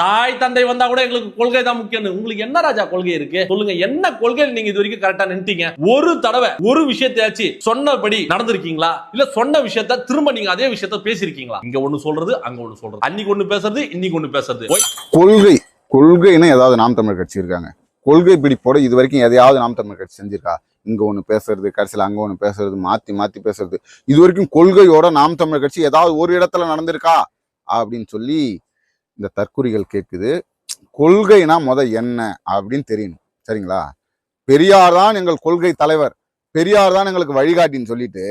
தாய் தந்தை வந்தா கூட எங்களுக்கு கொள்கை தான் முக்கியம். உங்களுக்கு என்ன ராஜா கொள்கை இருக்கு? சொல்லுங்க என்ன கொள்கையில் நீங்க இது வரைக்கும் கரெக்டா நின்ட்டீங்க ஒரு தடவை ஒரு விஷயத்தையாச்சு சொன்னபடி நடந்திருக்கீங்களா? இல்ல சொன்ன விஷயத்த திரும்ப நீங்க அதே விஷயத்த பேசிருக்கீங்களா இங்க ஒண்ணு சொல்றது அங்க ஒண்ணு சொல்றது. அன்னைக்கு ஒண்ணு பேசுறது இன்னைக்கு ஒண்ணு பேசுறது. கொள்கை கொள்கைன்னு ஏதாவது நாம் தமிழ் கட்சி இருக்காங்க. கொள்கை பிடிப்போட இது வரைக்கும் எதையாவது நாம் தமிழ் கட்சி செஞ்சிருக்கா? இங்க ஒண்ணு பேசுறது கடைசியில் அங்க ஒண்ணு பேசுறது மாத்தி மாத்தி பேசுறது. இது வரைக்கும் கொள்கையோட நாம் தமிழ் கட்சி ஏதாவது ஒரு இடத்துல நடந்திருக்கா? அப்படின்னு சொல்லி இந்த தற்குறிகள் கேட்குது கொள்கைனா முத என்ன? அப்படின்னு தெரியணும். சரிங்களா? பெரியார் தான் எங்கள் கொள்கை தலைவர். பெரியார் தான் எங்களுக்கு வழிகாட்டின்னு சொல்லிட்டு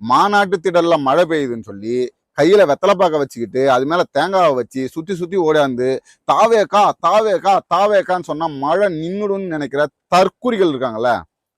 மாநாட்டு திடல்ல மழை பெய்யுதுன்னு சொல்லி கையில வெத்தலைப்பாக்க வச்சுக்கிட்டு அது மேல தேங்காவை வச்சு சுத்தி சுத்தி ஓடாந்து தாவேக்கா தாவேக்கா தாவேக்கான்னு சொன்னா மழை நின்னுடும் நினைக்கிற தற்குறிகள் இருக்காங்கல்ல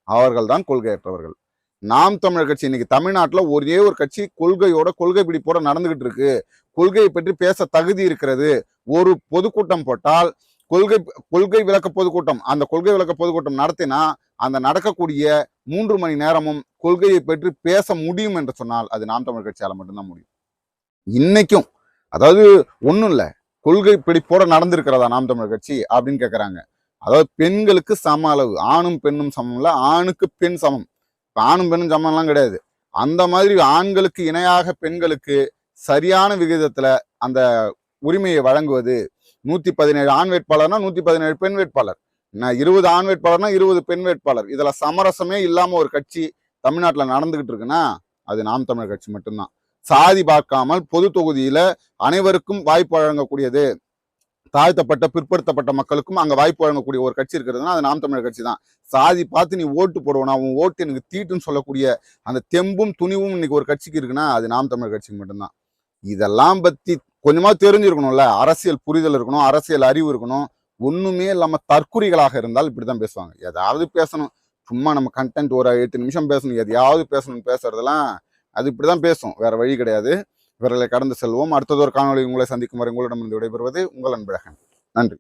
அவர்கள் தான் கொள்கையற்றவர்கள். நாம் தமிழர் கட்சி இன்னைக்கு தமிழ்நாட்டில் ஒரே ஒரு கட்சி கொள்கையோட கொள்கை பிடிப்போட நடந்துகிட்டு இருக்கு. கொள்கையை பற்றி பேச தகுதி இருக்கிறது. ஒரு பொதுக்கூட்டம் போட்டால் கொள்கை கொள்கை விளக்க பொதுக்கூட்டம் அந்த கொள்கை விளக்க பொதுக்கூட்டம் நடத்தினா அந்த நடக்கக்கூடிய மூன்று மணி நேரமும் கொள்கையை பற்றி பேச முடியும் என்று சொன்னால் அது நாம் தமிழ் கட்சியால் மட்டும்தான் முடியும். இன்னைக்கும் அதாவது ஒன்றும் இல்லை கொள்கை பிடிப்போட நடந்திருக்கிறதா நாம் தமிழ் கட்சி அப்படின்னு கேட்குறாங்க அதாவது பெண்களுக்கு சம அளவு ஆணும் பெண்ணும் சமம் இல்லை ஆணுக்கு பெண் சமம். இப்போ ஆணும் பெண்ணும் சமம்லாம் கிடையாது. அந்த மாதிரி ஆண்களுக்கு இணையாக பெண்களுக்கு சரியான விகிதத்தில் அந்த உரிமையை வழங்குவது. நூற்றி பதினேழு ஆண் வேட்பாளர்னா நூற்றி பதினேழு பெண் வேட்பாளர். நான் இருபது ஆண் வேட்பாளர்னா இருபது பெண் வேட்பாளர். இதில் சமரசமே இல்லாமல் ஒரு கட்சி தமிழ்நாட்டில் நடந்துக்கிட்டு இருக்குன்னா அது நாம் தமிழர் கட்சி மட்டும்தான். சாதி பார்க்காமல் பொது தொகுதியில் அனைவருக்கும் வாய்ப்பு வழங்கக்கூடியது. தாழ்த்தப்பட்ட பிற்படுத்தப்பட்ட மக்களுக்கும் அங்கே வாய்ப்பு வழங்கக்கூடிய ஒரு கட்சி இருக்கிறதுனா அது நாம் தமிழர் கட்சி தான். சாதி பார்த்து நீ ஓட்டு போடுவனா உன் ஓட்டு எனக்கு தீட்டுன்னு சொல்லக்கூடிய அந்த தெம்பும் துணிவும் இன்னைக்கு ஒரு கட்சிக்கு இருக்குன்னா அது நாம் தமிழர் கட்சிக்கு மட்டும்தான். இதெல்லாம் பத்தி கொஞ்சமா தெரிஞ்சிருக்கணும்ல. அரசியல் புரிதல் இருக்கணும் அரசியல் அறிவு இருக்கணும். ஒண்ணுமே இல்லாம தற்குறிகளாக இருந்தால் இப்படிதான் பேசுவாங்க. ஏதாவது பேசணும். சும்மா நம்ம கண்டென்ட் ஒரு எட்டு நிமிஷம் பேசணும். எதையாவது பேசணும் பேசுறதெல்லாம் அது இப்படிதான் பேசும். வேற வழி கிடையாது. இவர்களை கடந்து செல்வோம். அடுத்ததொரு காணொளி உங்களை சந்திக்கும் வரை உங்களிடமிருந்து விடைபெறுவது உங்கள் அன்பழகன். நன்றி.